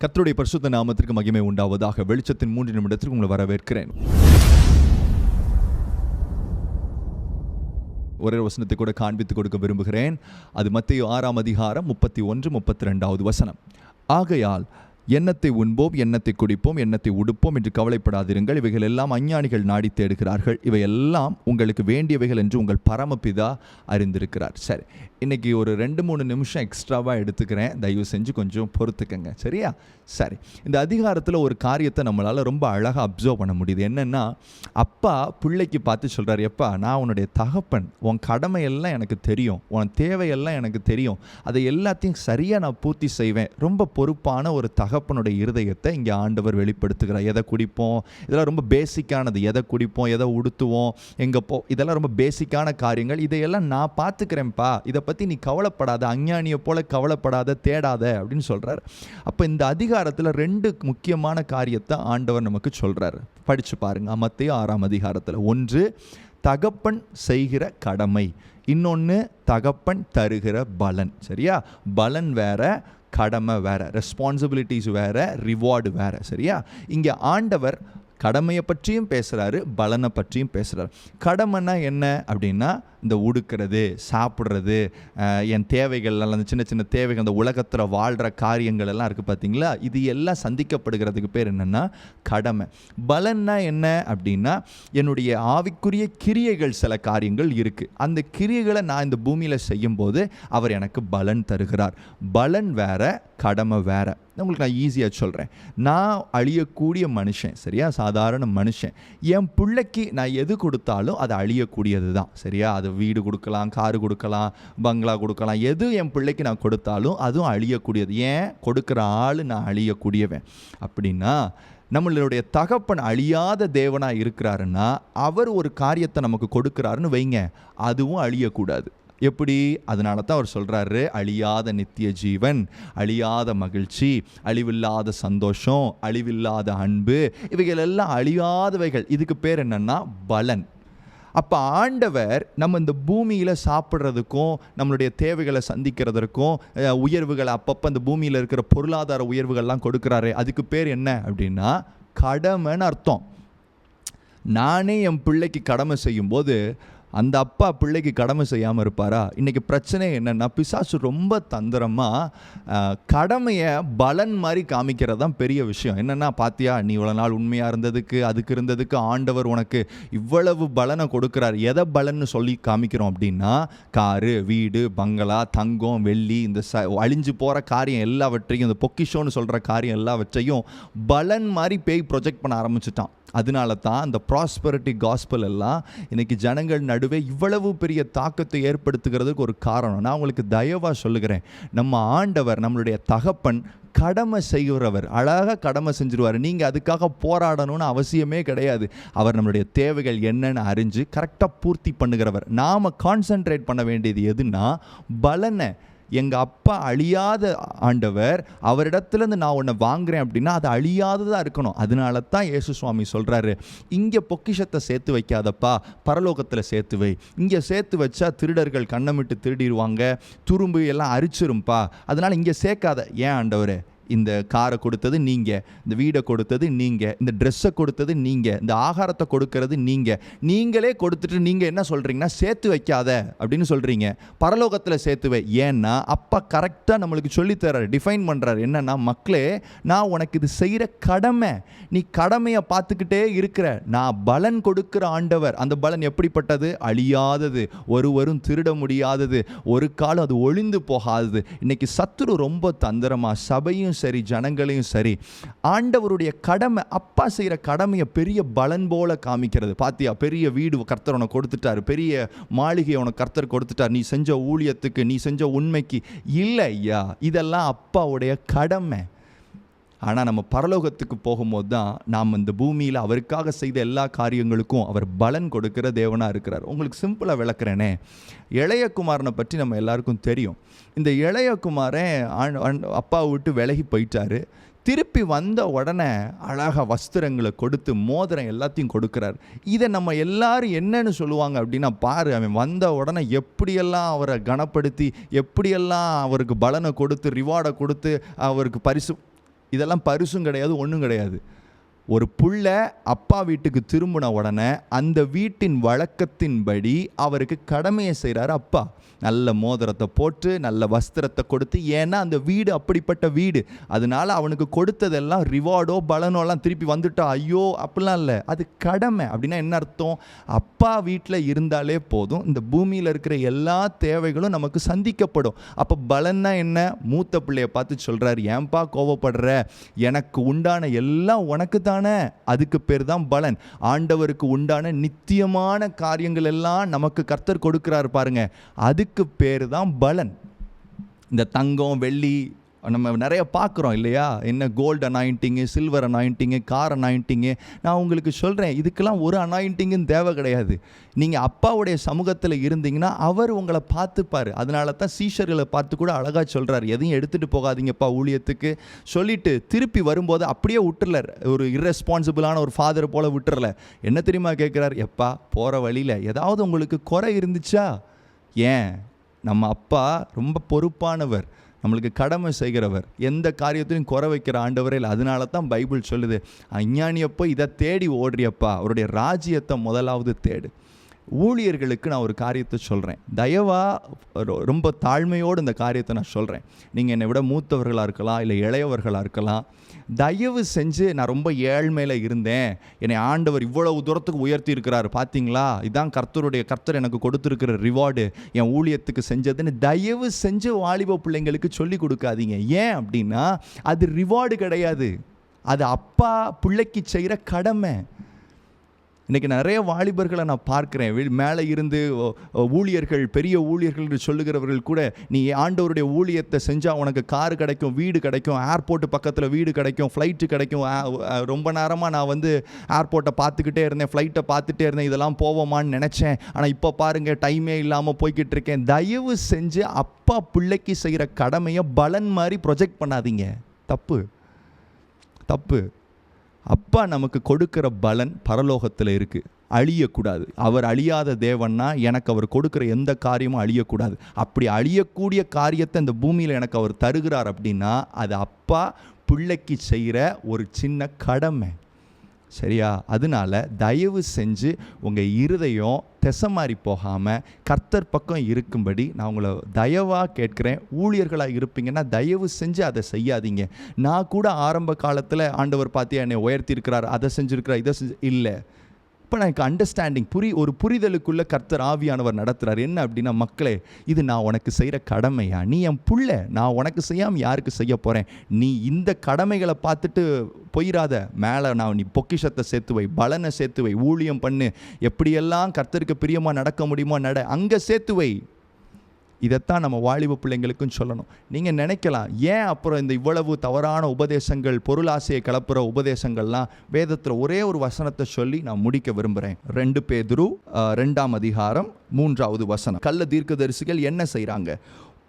கத்தருடைய பரிசுத்த நாமத்திற்கு மகிமை உண்டாவதாக வெளிச்சத்தின் மூன்று நிமிடத்திற்கு உங்களை வரவேற்கிறேன். ஒரே வசனத்தை கூட காண்பித்து கொடுக்க விரும்புகிறேன். அது மத்திய ஆறாம் அதிகாரம் முப்பத்தி ஒன்று முப்பத்தி ரெண்டாவது வசனம். ஆகையால் எண்ணத்தை உண்போம் எண்ணத்தை குடிப்போம் எண்ணத்தை உடுப்போம் என்று கவலைப்படாதிருங்கள். இவைகள் எல்லாம் அஞ்ஞானிகள் நாடி தேடுகிறார்கள். இவையெல்லாம் உங்களுக்கு வேண்டியவைகள் என்று உங்கள் பரமபிதா அறிந்திருக்கிறார். சரி இன்னைக்கு ஒரு ரெண்டு மூணு நிமிஷம் எக்ஸ்ட்ராவாக எடுத்துக்கிறேன். தயவு செஞ்சு கொஞ்சம் பொறுத்துக்கங்க. சரியா? சரி இந்த அதிகாரத்தில் ஒரு காரியத்தை நம்மளால் ரொம்ப அழகாக அப்சர்வ் பண்ண முடியுது. என்னென்னா அப்பா பிள்ளைக்கு பார்த்து சொல்கிறார் எப்பா நான் உன்னுடைய தகப்பன். உன் கடமையெல்லாம் எனக்கு தெரியும். உன் தேவையெல்லாம் எனக்கு தெரியும். அதை எல்லாத்தையும் சரியாக நான் பூர்த்தி செய்வேன். ரொம்ப பொறுப்பான ஒரு தகப்பனுடைய இருதயத்தை இங்கே ஆண்டவர் வெளிப்படுத்துகிறார். எதை குடிப்போம்? இதெல்லாம் ரொம்ப பேசிக்கானது எதை குடிப்போம்? எதை உடுத்துவோம்? எங்கே போ இதெல்லாம் ரொம்ப பேசிக்கான காரியங்கள். இதையெல்லாம் நான் பார்த்துக்கிறேன்ப்பா. இதை பற்றி நீ கவலைப்படாத. அஞ்ஞானியை போல கவலைப்படாத. தேடாத அப்படின்னு சொல்கிறார் அப்போ இந்த அதிகாரத்தில் ரெண்டு முக்கியமான காரியத்தை ஆண்டவர் நமக்கு சொல்கிறார் படித்து பாருங்க. மத்திய ஆறாம் அதிகாரத்தில். ஒன்று தகப்பன் செய்கிற கடமை. இன்னொன்று தகப்பன் தருகிற பலன். சரியா? பலன் வேற கடமை வேற ரெஸ்பான்சிபிலிட்டிஸ் வேற ரிவார்டு வேற சரியா? இங்கே ஆண்டவர் கடமையை பற்றியும் பேசுகிறாரு பலனை பற்றியும் பேசுகிறாரு கடமைன்னா என்ன அப்படின்னா இந்த உடுக்கிறது சாப்பிட்றது என் தேவைகள் எல்லாம் அந்த சின்ன சின்ன தேவைகள் அந்த உலகத்தில் வாழ்கிற காரியங்கள் எல்லாம் இருக்குது பார்த்தீங்களா இது எல்லாம் சந்திக்கப்படுகிறதுக்கு பேர் என்னென்னா கடமை. பலன்னா என்ன அப்படின்னா என்னுடைய ஆவிக்குரிய கிரியைகள் சில காரியங்கள் இருக்குது அந்த கிரியைகளை நான் இந்த பூமியில் செய்யும்போது அவர் எனக்கு பலன் தருகிறார். பலன் வேறு கடமை வேறு. உங்களுக்கு நான் ஈஸியாக சொல்கிறேன் நான் அழியக்கூடிய மனுஷன் சரியா? சாதாரண மனுஷன். என் பிள்ளைக்கு நான் எது கொடுத்தாலும் அது அழியக்கூடியது தான் சரியா? அது வீடு கொடுக்கலாம் காரு கொடுக்கலாம் பங்களா கொடுக்கலாம். எது என் பிள்ளைக்கு நான் கொடுத்தாலும் அதுவும் அழியக்கூடியது. ஏன்? கொடுக்குற ஆள் நான் அழியக்கூடியவன். அப்படின்னா நம்மளுடைய தகப்பன் அழியாத தேவனாக இருக்கிறாருன்னா அவர் ஒரு காரியத்தை நமக்கு கொடுக்குறாருன்னு வைங்க. அதுவும் அழியக்கூடாது. எப்படி? அதனால தான் அவர் சொல்கிறாரு அழியாத நித்திய ஜீவன் அழியாத மகிழ்ச்சி அழிவில்லாத சந்தோஷம் அழிவில்லாத அன்பு இவைகள் எல்லாம் அழியாதவைகள். இதுக்கு பேர் என்னன்னா பலன். அப்போ ஆண்டவர் நம்ம இந்த பூமியில் சாப்பிட்றதுக்கும் நம்மளுடைய தேவைகளை சந்திக்கிறதற்கும் உயர்வுகளை அப்பப்போ இந்த பூமியில் இருக்கிற பொருளாதார உயர்வுகள்லாம் கொடுக்குறாரு அதுக்கு பேர் என்ன அப்படின்னா கடமைன்னு அர்த்தம். நானே என் பிள்ளைக்கு கடமை செய்யும்போது அந்த அப்பா பிள்ளைக்கு கடமை செய்யாமல் இருப்பாரா? இன்றைக்கி பிரச்சனை என்னென்னா பிசாசு ரொம்ப தந்திரமாக கடமையை பலன் மாதிரி காமிக்கிறது தான் பெரிய விஷயம். என்னென்னா பாத்தியா நீ இவ்வளோ நாள் உண்மையாக இருந்ததுக்கு அதுக்கு இருந்ததுக்கு ஆண்டவர் உனக்கு இவ்வளவு பலனை கொடுக்குறார். எதை பலன்னு சொல்லி காமிக்கிறோம் அப்படின்னா காரு வீடு பங்களா தங்கம் வெள்ளி இந்த ச அழிஞ்சு போகிற காரியம் எல்லாவற்றையும் இந்த பொக்கிஷோன்னு சொல்கிற காரியம் எல்லாவற்றையும் பலன் மாதிரி பேய் ப்ரொஜெக்ட் பண்ண ஆரம்பிச்சிட்டான். அதனால தான் அந்த ப்ராஸ்பரிட்டி காஸ்பல் எல்லாம் இன்றைக்கி ஜனங்கள் நடுவே இவ்வளவு பெரிய தாக்கத்தை ஏற்படுத்துகிறதுக்கு ஒரு காரணம். நான் உங்களுக்கு தயவாக சொல்லுகிறேன். நம்ம ஆண்டவர் நம்மளுடைய தகப்பன் கடமை செய்கிறவர். அழகாக கடமை செஞ்சிருவார். நீங்கள் அதுக்காக போராடணும்னு அவசியமே கிடையாது. அவர் நம்மளுடைய தேவைகள் என்னன்னு அறிஞ்சு கரெக்டாக பூர்த்தி பண்ணுகிறவர். நாம் கான்சென்ட்ரேட் பண்ண வேண்டியது எதுன்னா பலனை எங்கள் அப்பா அழியாத ஆண்டவர் அவரிடத்துலேருந்து நான் உன்னை வாங்குறேன் அப்படின்னா அது அழியாததாக இருக்கணும். அதனால தான் இயேசு சுவாமி சொல்கிறாரு இங்கே பொக்கிஷத்தை சேர்த்து வைக்காதப்பா பரலோகத்தில் சேர்த்து வை. இங்கே சேர்த்து வச்சா திருடர்கள் கண்ணமிட்டு திருடிடுவாங்க துரும்பு எல்லாம் அரிச்சிரும்பா. அதனால் இங்கே சேர்க்காத. ஏன் ஆண்டவர்? இந்த காரை கொடுத்தது நீங்கள் இந்த வீடை கொடுத்தது நீங்கள் இந்த ட்ரெஸ்ஸை கொடுத்தது நீங்கள் இந்த ஆகாரத்தை கொடுக்கறது நீங்கள் நீங்களே கொடுத்துட்டு நீங்கள் என்ன சொல்கிறீங்கன்னா சேர்த்து வைக்காத அப்படின்னு சொல்கிறீங்க பரலோகத்தில் சேர்த்துவை ஏன்னா அப்பா கரெக்டாக நம்மளுக்கு சொல்லித்தரார் டிஃபைன் பண்ணுறாரு என்னன்னா மக்களே நான் உனக்கு இது செய்கிற கடமை. நீ கடமையை பார்த்துக்கிட்டே இருக்கிற. நான் பலன் கொடுக்கிற ஆண்டவர். அந்த பலன் எப்படிப்பட்டது? அழியாதது. ஒருவரும் திருட முடியாதது. ஒரு காலம் அது ஒளிந்து போகாதது. இன்னைக்கு சத்துரு ரொம்ப தந்திரமாக சபையும் சரி ஜனங்களையும் சரி ஆண்டவருடைய கடமை அப்பா செய்கிற கடமையை பெரிய பலன் போல காமிக்கிறது. பாத்தியா பெரிய வீடு கர்த்தர் உனக்கு கொடுத்துட்டாரு பெரிய மாளிகை உனக்கு கர்த்தர் கொடுத்துட்டார். நீ செஞ்ச ஊழியத்துக்கு நீ செஞ்ச உண்மைக்கு இல்லை ஐயா இதெல்லாம் அப்பாவுடைய கடமை. ஆனால் நம்ம பரலோகத்துக்கு போகும்போது தான் நாம் இந்த பூமியில் அவருக்காக செய்த எல்லா காரியங்களுக்கும் அவர் பலன் கொடுக்கிற தேவனாக இருக்கிறார். உங்களுக்கு சிம்பிளாக விளக்குறேனே. இளையகுமாரனை பற்றி நம்ம எல்லாருக்கும் தெரியும். இந்த இளையகுமாரன் அப்பாவை விட்டு விலகி போயிட்டாரு. திருப்பி வந்த உடனே அழகாக வஸ்திரங்களை கொடுத்து மோதிரம் எல்லாத்தையும் கொடுக்குறார். இதை நம்ம எல்லாரும் என்னன்னு சொல்லுவாங்க அப்படின்னா பாரு அவன் வந்த உடனே எப்படியெல்லாம் அவரை கனப்படுத்தி எப்படியெல்லாம் அவருக்கு பலனை கொடுத்து ரிவார்டை கொடுத்து அவருக்கு பரிசு இதெல்லாம் பரிசும் கிடையாது ஒன்றும் கிடையாது. ஒரு புள்ள அப்பா வீட்டுக்கு திரும்பின உடனே அந்த வீட்டின் வழக்கத்தின்படி அவருக்கு கடமையை செய்கிறார் அப்பா. நல்ல மோதிரத்தை போட்டு நல்ல வஸ்திரத்தை கொடுத்து ஏன்னா அந்த வீடு அப்படிப்பட்ட வீடு. அதனால அவனுக்கு கொடுத்ததெல்லாம் ரிவார்டோ பலனோலாம் திருப்பி வந்துட்டா ஐயோ அப்படிலாம் இல்லை. அது கடமை. அப்படின்னா என்ன அர்த்தம்? அப்பா வீட்டில் இருந்தாலே போதும். இந்த பூமியில் இருக்கிற எல்லா தேவைகளும் நமக்கு சந்திக்கப்படும். அப்போ பலன்னா என்ன? மூத்த பிள்ளைய பார்த்து சொல்கிறார் ஏன்பா கோவப்படுற? எனக்கு உண்டான எல்லாம் உனக்கு தானே. அதுக்கு பேர் தான் பலன். ஆண்டவருக்கு உண்டான நித்தியமான காரியங்கள் எல்லாம் நமக்கு கர்த்தர் கொடுக்கிறார் பாருங்க. அதுக்கு பேர் தான் பலன். இந்த தங்கம் வெள்ளி நம்ம நிறைய பார்க்குறோம் இல்லையா? என்ன gold anointing silver anointing car anointing நான் உங்களுக்கு சொல்கிறேன் இதுக்கெல்லாம் ஒரு அனாயிண்டிங்கும் தேவை கிடையாது. நீங்கள் அப்பாவுடைய சமூகத்தில் இருந்தீங்கன்னா அவர் உங்களை பார்த்துப்பார். அதனால தான் சீஷர்களை பார்த்து கூட அழகாக சொல்கிறார் எதையும் எடுத்துகிட்டு போகாதீங்கப்பா ஊழியத்துக்கு. சொல்லிட்டு திருப்பி வரும்போது அப்படியே விட்டுறல. ஒரு இர்ரெஸ்பான்சிபிளான ஒரு ஃபாதர் போல் விட்டுறல. என்ன தெரியுமா கேட்குறார்? எப்பா போகிற வழியில் ஏதாவது உங்களுக்கு குறை இருந்துச்சா? ஏன்? நம்ம அப்பா ரொம்ப பொறுப்பானவர். நம்மளுக்கு கடமை செய்கிறவர். எந்த காரியத்திலையும் குறை வைக்கிற ஆண்டவரே இல்லை. அதனால தான் பைபிள் சொல்லுது அஞ்ஞானியப்போ இதை தேடி ஓடுறியப்பா. அவருடைய ராஜ்யத்தை முதலாவது தேடு. ஊழியர்களுக்கு நான் ஒரு காரியத்தை சொல்கிறேன் தயவாக ரொம்ப தாழ்மையோடு இந்த காரியத்தை நான் சொல்கிறேன் நீங்கள் என்னை விட மூத்தவர்களாக இருக்கலாம் இல்லை இளையவர்களாக இருக்கலாம். தயவு செஞ்சு நான் ரொம்ப ஏழ்மையில் இருந்தேன். என்னை ஆண்டவர் இவ்வளவு தூரத்துக்கு உயர்த்தி இருக்கிறார் பார்த்தீங்களா இதான் கர்த்தருடைய கர்த்தர் எனக்கு கொடுத்துருக்கிற ரிவார்டு என் ஊழியத்துக்கு செஞ்சதுன்னு தயவு செஞ்சு வாலிப பிள்ளைங்களுக்கு சொல்லி கொடுக்காதீங்க. ஏன் அப்படின்னா அது ரிவார்டு கிடையாது. அது அப்பா பிள்ளைக்கு செய்கிற கடமை. இன்றைக்கி நிறைய வாலிபர்களை நான் பார்க்குறேன். வீ- மேலே இருந்து ஊழியர்கள் பெரிய ஊழியர்கள் என்று சொல்லுகிறவர்கள் கூட நீ ஆண்டவருடைய ஊழியத்தை செஞ்சால் உனக்கு கார் கிடைக்கும் வீடு கிடைக்கும் ஏர்போர்ட் பக்கத்தில் வீடு கிடைக்கும் ஃப்ளைட்டு கிடைக்கும். ரொம்ப நேரமாக நான் வந்து ஏர்போர்ட்டை பார்த்துக்கிட்டே இருந்தேன் ஃப்ளைட்டை பார்த்துட்டே இருந்தேன். இதெல்லாம் போவோமான்னு நினச்சேன். ஆனால் இப்போ பாருங்கள் டைமே இல்லாமல் போய்கிட்டு இருக்கேன். தயவு செஞ்சு அப்பா பிள்ளைக்கு செய்கிற கடமையை பலன் மாதிரி ப்ரொஜெக்ட் பண்ணாதீங்க. தப்பு. தப்பு. அப்பா நமக்கு கொடுக்கிற பலன் பரலோகத்தில் இருக்குது அழியக்கூடாது. அவர் அழியாத தேவன்னா எனக்கு அவர் கொடுக்குற எந்த காரியமும் அழியக்கூடாது. அப்படி அழியக்கூடிய காரியத்தை இந்த பூமியில் எனக்கு அவர் தருகிறார் அப்படின்னா அது அப்பா பிள்ளைக்கு செய்கிற ஒரு சின்ன கடமை. சரியா? அதனால தயவு செஞ்சு உங்கள் இருதயம் திசை மாறி போகாமல் கர்த்தர் பக்கம் இருக்கும்படி நான் உங்களை தயவாக கேட்குறேன். ஊழியர்களாக இருப்பீங்கன்னா தயவு செஞ்சு அதை செய்யாதீங்க. நான் கூட ஆரம்ப காலத்தில் ஆண்டவர் பார்த்தியா என்னை உயர்த்தியிருக்கிறார் அதை செஞ்சுருக்கிறார் இதை செஞ்சு இல்லை. இப்போ எனக்கு அண்டர்ஸ்டாண்டிங் புரி ஒரு புரிதலுக்குள்ள கர்த்தர் ஆவியானவர் நடத்துகிறார் என்ன அப்படின்னா மக்களே இது நான் உனக்கு செய்கிற கடமையா? நீ என் புள்ள நான் உனக்கு செய்யாமல் யாருக்கு செய்ய போகிறேன் நீ இந்த கடமைகளை பார்த்துட்டு போயிடாத மேலே நான் நீ பொக்கிஷத்தை சேர்த்து வை பலனை சேர்த்து வை ஊழியம் பண்ணு. எப்படியெல்லாம் கர்த்தருக்கு பிரியமாக நடக்க முடியுமோ நட அங்கே சேர்த்து வை. இதைத்தான் நம்ம வாலிப பிள்ளைங்களுக்கும் சொல்லணும். நீங்கள் நினைக்கலாம் ஏன் அப்புறம் இந்த இவ்வளவு தவறான உபதேசங்கள் பொருளாசையை கலப்புற உபதேசங்கள்லாம் வேதத்தில் ஒரே ஒரு வசனத்தை சொல்லி நான் முடிக்க விரும்புகிறேன் ரெண்டு பேதுரு ரெண்டாம் அதிகாரம் மூன்றாவது வசனம். கள்ள தீர்க்கதரிசிகள் என்ன செய்கிறாங்க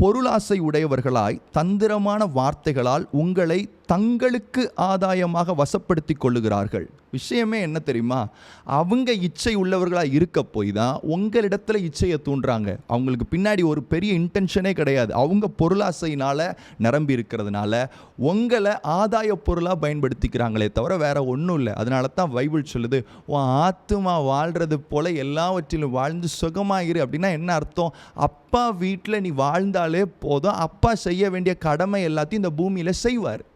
பொருளாசை உடையவர்களாய் தந்திரமான வார்த்தைகளால் உங்களை தங்களுக்கு ஆதாயமாக வசப்படுத்தி கொள்ளுகிறார்கள். விஷயமே என்ன தெரியுமா? அவங்க இச்சை உள்ளவர்களாக இருக்க போய் தான் உங்களிடத்துல இச்சையை தூண்டுறாங்க. அவங்களுக்கு பின்னாடி ஒரு பெரிய இன்டென்ஷனே கிடையாது. அவங்க பொருளாசையினால் நிரம்பி இருக்கிறதுனால உங்களை ஆதாய பொருளாக பயன்படுத்திக்கிறாங்களே தவிர வேறு ஒன்றும் இல்லை. அதனால தான் பைபிள் சொல்லுது உன் ஆத்துமா வாழ்கிறது போல எல்லாவற்றிலும் வாழ்ந்து சுகமாயிரு. அப்படின்னா என்ன அர்த்தம்? அப்பா வீட்டில் நீ வாழ்ந்தாலே போதும். அப்பா செய்ய வேண்டிய கடமை எல்லாத்தையும் இந்த பூமியில் செய்வார்.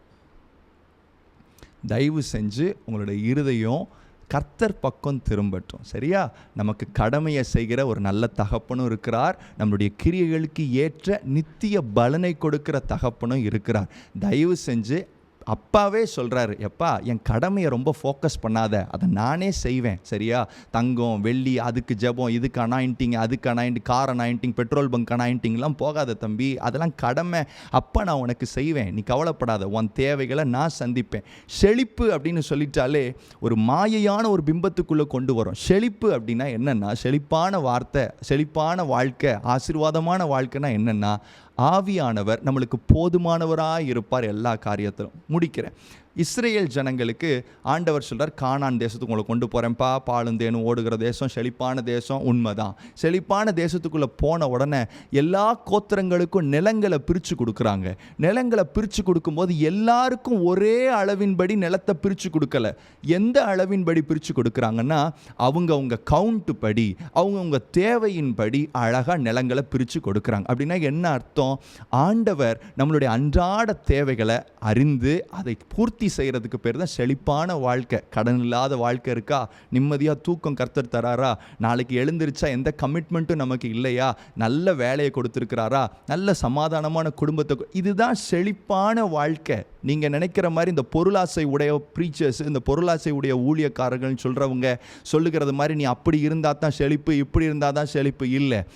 தயவு செஞ்சு உங்களோட இருதயம் கர்த்தர் பக்கம் திரும்பட்டும். சரியா? நமக்கு கடமையை செய்கிற ஒரு நல்ல தகப்பனும் இருக்கிறார். நம்மளுடைய கிரியைகளுக்கு ஏற்ற நித்திய பலனை கொடுக்கிற தகப்பனும் இருக்கிறார். தயவு செஞ்சு அப்பாவே சொல்கிறாரு எப்பா என் கடமையை ரொம்ப ஃபோக்கஸ் பண்ணாத. அதை நானே செய்வேன். சரியா? தங்கம் வெள்ளி அதுக்கு ஜெபம் இதுக்கு அனாயிண்டிங் அதுக்கு anointing car anointing petrol bunk அனாயிண்டிங்லாம் போகாத தம்பி. அதெல்லாம் கடமை. அப்பா நான் உனக்கு செய்வேன். நீ கவலைப்படாத. உன் தேவைகளை நான் சந்திப்பேன். செழிப்பு அப்படின்னு சொல்லிட்டாலே ஒரு மாயையான ஒரு பிம்பத்துக்குள்ளே கொண்டு வரும். செழிப்பு அப்படின்னா என்னென்னா செழிப்பான வார்த்தை செழிப்பான வாழ்க்கை ஆசீர்வாதமான வாழ்க்கைனா என்னென்னா ஆவியானவர் நம்மளுக்கு போதுமானவராக இருப்பார் எல்லா காரியத்திலும். முடிக்கிறேன். இஸ்ரேல் ஜனங்களுக்கு ஆண்டவர் சொல்கிறார் கானான் தேசத்துக்கு உங்களை கொண்டு போகிறேன்ப்பா பாலும் தேனும் ஓடுகிற தேசம் செழிப்பான தேசம் உண்மைதான். செழிப்பான தேசத்துக்குள்ளே போன உடனே எல்லா கோத்திரங்களுக்கும் நிலங்களை பிரித்து கொடுக்குறாங்க. நிலங்களை பிரித்து கொடுக்கும்போது எல்லாருக்கும் ஒரே அளவின்படி நிலத்தை பிரித்து கொடுக்கல. எந்த அளவின்படி பிரித்து கொடுக்குறாங்கன்னா அவங்க அவங்க கவுண்ட் படி அவங்க அவங்க தேவையின்படி அழகாக நிலங்களை பிரித்து கொடுக்குறாங்க. அப்படின்னா என்ன அர்த்தம்? ஆண்டவர் நம்மளுடைய அன்றாட தேவைகளை அறிந்து அதை பூர்த்தி செய்கிறதுக்கு பேர் தான் செழிப்பான வாழ்க்கை. கடன் இல்லாத வாழ்க்கை இருக்கா? நிம்மதியாக தூக்கம் கர்த்தர் தராரா? நாளைக்கு எழுந்திருச்சா எந்த கமிட்மெண்ட்டும் நமக்கு இல்லையா? நல்ல வேலையை கொடுத்துருக்கிறாரா? நல்ல சமாதானமான குடும்பத்தை இதுதான் செழிப்பான வாழ்க்கை. நீங்கள் நினைக்கிற மாதிரி இந்த பொருளாசை உடைய ப்ரீச்சர்ஸ் இந்த பொருளாசை உடைய ஊழியக்காரர்கள்னு சொல்கிறவங்க சொல்லுகிறது மாதிரி நீ அப்படி இருந்தால் தான் செழிப்பு இப்படி இருந்தால் தான் செழிப்பு. இல்லை.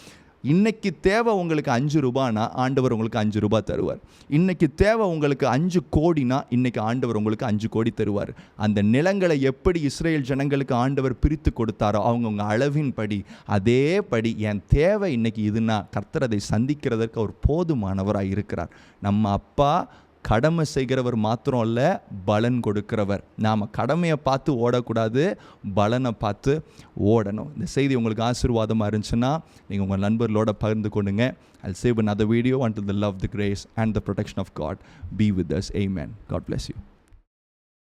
இன்னைக்கு தேவை உங்களுக்கு அஞ்சு ரூபானா ஆண்டவர் உங்களுக்கு அஞ்சு ரூபாய் தருவார். இன்னைக்கு தேவை உங்களுக்கு அஞ்சு கோடினா இன்னைக்கு ஆண்டவர் உங்களுக்கு அஞ்சு கோடி தருவார். அந்த நிலங்களை எப்படி இஸ்ரேல் ஜனங்களுக்கு ஆண்டவர் பிரித்து கொடுத்தாரோ அவங்கவுங்க அளவின் படி அதே படி என் தேவை இன்னைக்கு இதுனா கர்த்தரதை சந்திக்கிறதற்கு அவர் போதுமானவராக இருக்கிறார். நம்ம அப்பா கடமை செய்கிறவர் மாத்திரம் இல்லை பலன் கொடுக்கிறவர் நாம் கடமையை பார்த்து ஓடக்கூடாது பலனை பார்த்து ஓடணும் இந்த செய்தி உங்களுக்கு ஆசீர்வாதமாக இருந்துச்சுன்னா நீங்கள் உங்கள் நண்பர்களோட பகிர்ந்து கொண்டுங்க I'll save another video until the love, the grace, and the protection of God be with us. Amen. God bless you.